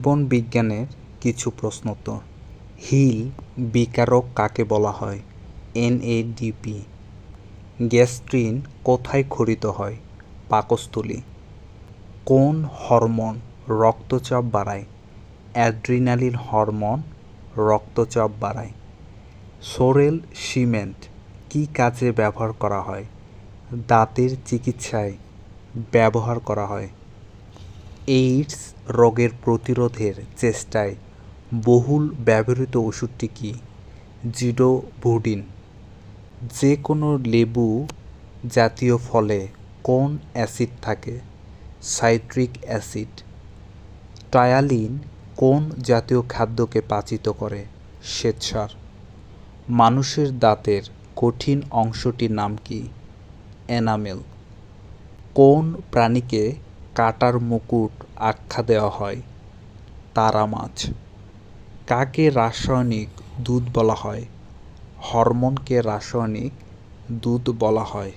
জীবন বিজ্ঞানের কিছু প্রশ্নোত্তর হিল বিকারক কাকে বলা হয়? এনএডিপি গ্যাস্ট্রিন কোথায় ক্ষরিত হয়? পাকস্থলী। কোন হরমোন রক্তচাপ বাড়ায়? অ্যাড্রিনালিন হরমোন রক্তচাপ বাড়ায়। সোরেল সিমেন্ট কী কাজে ব্যবহার করা হয়? দাঁতের চিকিৎসায় ব্যবহার করা হয়। এইডস রোগের প্রতিরোধের চেষ্টায় বহুল ব্যবহৃত ওষুধটি কি? জিডোভুডিন। যে কোনো লেবু জাতীয় ফলে কোন অ্যাসিড থাকে? Citric acid. টায়ালিন কোন জাতীয় খাদ্যকে পাচিত করে? শ্বেতসার। মানুষের দাঁতের কঠিন অংশটির নাম কি? এনামেল। কোন প্রাণীকে কাটার মুকুট আখ্যা দেওয়া হয়। তারা মাছ। কাকে রাসায়নিক দুধ বলা হয়? হরমোনকে রাসায়নিক দুধ বলা হয়।